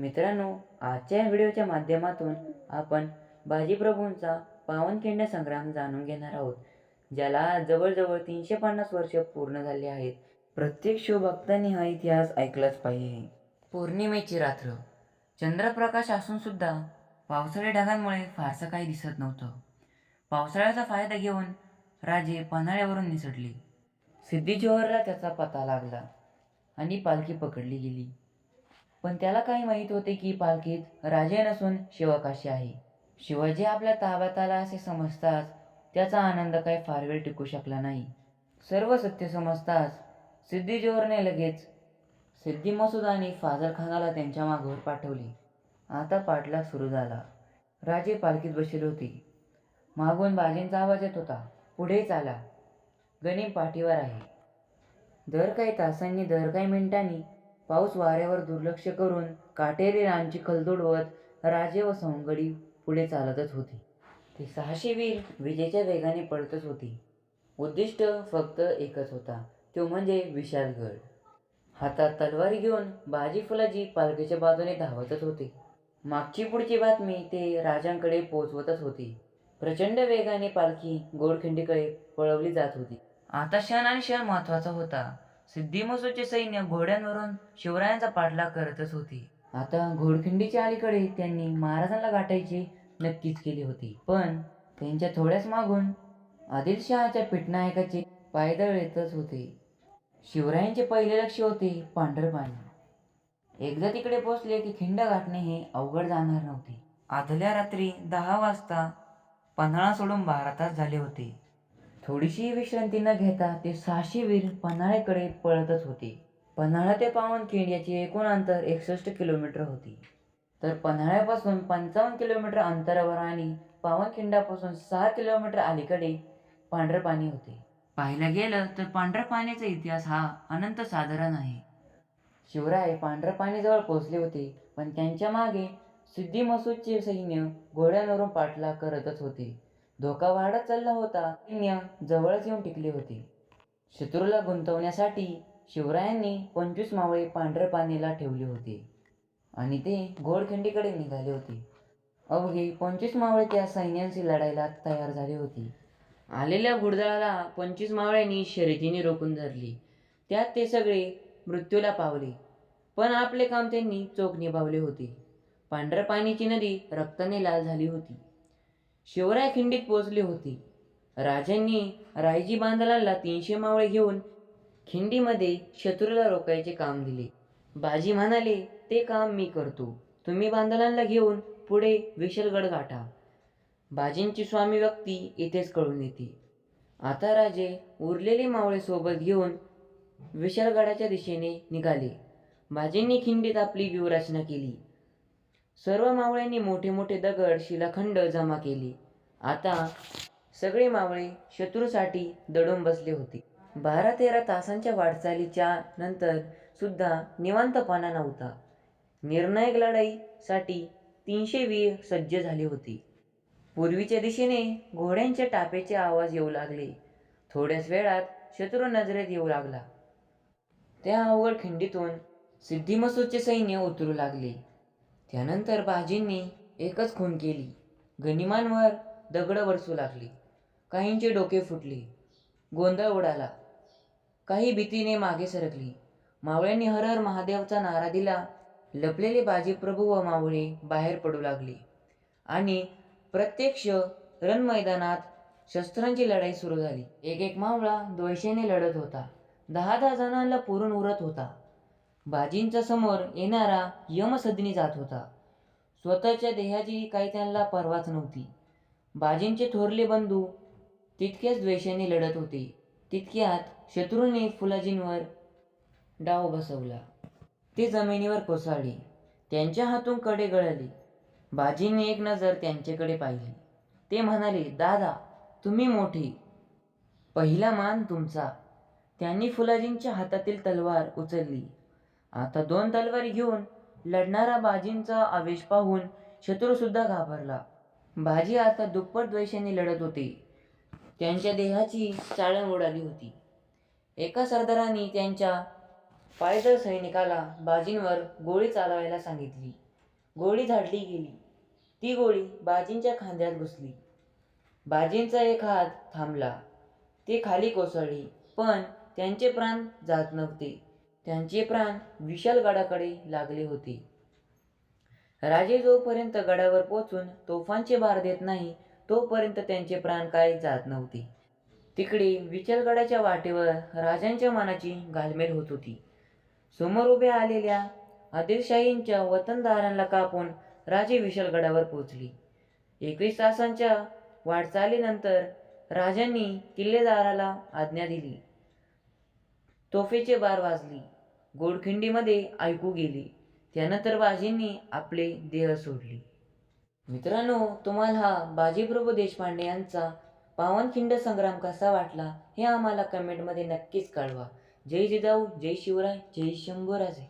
मित्रांनो आजच्या व्हिडिओच्या माध्यमातून आपण बाजीप्रभूंचा पावनखिंड संग्राम जाणून घेणार आहोत ज्याला जवळजवळ तीनशे पन्नास वर्ष पूर्ण झाली आहेत. प्रत्येक शिवभक्तांनी हा इतिहास ऐकलाच पाहिजे. पौर्णिमेची रात्र. चंद्रप्रकाश असूनसुद्धा पावसाळी ढगांमुळे फारसं काही दिसत नव्हतं. पावसाळ्याचा फायदा घेऊन राजे पन्हाळ्यावरून निसटले. सिद्धी जोहरला त्याचा पता लागला आणि पालखी पकडली गेली. पण त्याला काही माहीत होते की पालखीत राजे नसून शिवकाशी आहे. शिवाजी आपल्या ताब्यात आला असे समजताच त्याचा आनंद काही फार वेळ टिकू शकला नाही. सर्व सत्य समजताच सिद्धी जोहरने लगेच सिद्धी मसूद आणि फाजल खानाला त्यांच्या मागवर पाठवले. आता पाठलाग सुरू झाला. राजे पालखीत बसले होते. मागून बाजींचा आवाज येत होता. पुढे चाला. गणिम पाठीवर आहे. दर काही तासांनी दर काही मिनिटांनी पाऊस वाऱ्यावर दुर्लक्ष करून काटेरी रांची खलदोडवत राजे व सवंगडी पुढे चालतच होती. ती सहाशे वीर विजेच्या वेगाने पळतच होती. उद्दिष्ट फक्त एकच होता. तो म्हणजे विशालगड. हातात तलवारी घेऊन बाजी फुलाजी पालखीच्या बाजूने धावतच होते. मागची पुढची बातमी ते राजांकडे पोचवतच होती. प्रचंड वेगाने पालखी गोडखिंडीकडे पळवली जात होती. आता क्षण आणि क्षण महत्त्वाचा होता. सिद्धिमसूचे सैन्य घोड्यांवरून शिवरायांचा पाठलाग करतच होते. आता घोडखिंडीच्या अलीकडे त्यांनी महाराजांना गाठायचे नक्कीच केली होती. पण त्यांच्या थोड्याच मागून आदिलशहाच्या पिटनायकाचे पायदळ येतच होते. शिवरायांचे पहिले लक्ष होते पांढरपाणी. एकदा तिकडे पोचले की खिंड गाठणे हे अवघड जाणार नव्हते. आदल्या रात्री दहा वाजता पन्हाळा सोडून बारा तास झाले होते. थोडीशी विश्रांती न घेता ते सहाशे वीर पन्हाळ्याकडे पळतच होते. पन्हाळा ते पावनखिंड याची एकूण अंतर एकसष्ट किलोमीटर होती. तर पन्हाळ्यापासून पंचावन्न किलोमीटर अंतरावर आणि पावनखिंडापासून सहा किलोमीटर अलीकडे पांढरं पाणी होते. पाहायला गेलं तर पांढऱ्या पाण्याचा इतिहास हा अनंत साधारण आहे. शिवराय पांढऱ्या पाणीजवळ पोहोचले होते पण त्यांच्या मागे सिद्धी मसूदचे सैन्य घोड्यांवरून पाठलाग करतच होते. धोका वाढत चालला होता. सैन्य जवळच येऊन टिकले होते. शत्रूला गुंतवण्यासाठी शिवरायांनी पंचवीस मावळे पांढऱ्या पाणीला ठेवले होते आणि ते घोडखिंडीकडे निघाले होते. अवघे पंचवीस मावळे त्या सैन्यांशी लढायला तयार झाले होते. आलेल्या घुडदळाला पंचवीस मावळ्यांनी शर्यतीने रोखून धरली. त्यात ते सगळे मृत्यूला पावले. पण आपले काम त्यांनी चोख निभावले होते. पांढऱ्या पाण्याची नदी रक्ताने लाल झाली होती. शिवराय खिंडीत पोचले होते. राजांनी रायजी बांधलांना तीनशे मावळे घेऊन खिंडीमध्ये शत्रूला रोखायचे काम दिले. बाजी म्हणाले ते काम मी करतो. तुम्ही बांधलांना घेऊन पुढे विशलगड गाठा. बाजींची स्वामी व्यक्ती इथेच कळून येते. आता राजे उरलेले मावळे सोबत घेऊन विशालगडाच्या दिशेने निघाले. बाजींनी खिंडीत आपली व्यूहरचना केली. सर्व मावळ्यांनी मोठे मोठे दगड शिलाखंड जमा केले. आता सगळे मावळे शत्रूसाठी दडून बसले होते. बारा तेरा तासांच्या वाटचालीच्या नंतर सुद्धा निवांतपणा नव्हता. निर्णायक लढाईसाठी तीनशे वीर सज्ज झाले होते. पूर्वीच्या दिशेने घोड्यांच्या टापेचे आवाज येऊ लागले. थोड्याच वेळात शत्रू नजरेत येऊ लागला. त्या अवघड खिंडीतून सिद्धिमसूदचे सैन्य उतरू लागले. त्यानंतर बाजींनी एकच खून केली. गनिमांवर दगडं बरसू लागली. काहींचे डोके फुटले. गोंधळ उडाला. काही भीतीने मागे सरकली. मावळ्यांनी हर हर महादेवचा नारा दिला. लपलेले बाजीप्रभू व मावळे बाहेर पडू लागले. आणि प्रत्यक्ष रणमैदानात शस्त्रांची लढाई सुरू झाली. एक एक मावळा द्वेषाने लढत होता. दहा दहा जणांना पुरून उरत होता. बाजींच्या समोर येणारा यमसदनी जात होता. स्वतःच्या देहाची काही त्यांना पर्वाच नव्हती. बाजींचे थोरले बंधू तितक्याच द्वेषाने लढत होते. तितक्यात शत्रूने फुलाजींवर डाव बसवला. ते जमिनीवर कोसळले. त्यांच्या हातून कडे गळाले. बाजींनी एक नजर त्यांच्याकडे पाहिली. ते म्हणाले दादा तुम्ही मोठे. पहिला मान तुमचा. त्यांनी फुलाजींच्या हातातील तलवार उचलली. आता दोन तलवारी घेऊन लढणारा बाजींचा आवेश पाहून शत्रूसुद्धा घाबरला. बाजी आता दुप्पट द्वेषाने लढत होते. त्यांच्या देहाची चाळण उडाली होती. एका सरदारांनी त्यांच्या पायदळ सैनिकाला बाजींवर गोळी चालवायला सांगितली. गोळी झाडली गेली. ती गोळी बाजींच्या खांद्यात घुसली. बाजींचा एक हात थांबला. ते खाली कोसळली पण त्यांचे प्राण जात नव्हते. त्यांचे प्राण विशाल गडाकडे लागले होते. राजे जोपर्यंत गडावर पोचून तोफांचे भार देत नाही तोपर्यंत त्यांचे प्राण काय जात नव्हते. तिकडे विचलगडाच्या वाटेवर राजांच्या मनाची घालमेल होत होती. समोर उभ्या आलेल्या आदिलशाहींच्या वतनदारांना कापून राजे विशालगडावर पोचले. एकवीस तासांच्या वाटचालीनंतर राजांनी किल्लेदाराला आज्ञा दिली. तोफेचे बार वाजली. गोडखिंडीमध्ये ऐकू गेली. त्यानंतर बाजींनी आपले देह सोडली. मित्रांनो तुम्हाला हा बाजीप्रभू देशपांडे यांचा पावनखिंड संग्राम कसा वाटला हे आम्हाला कमेंटमध्ये नक्कीच कळवा. जय जिजाऊ जय शिवराय जय शंभूराजे.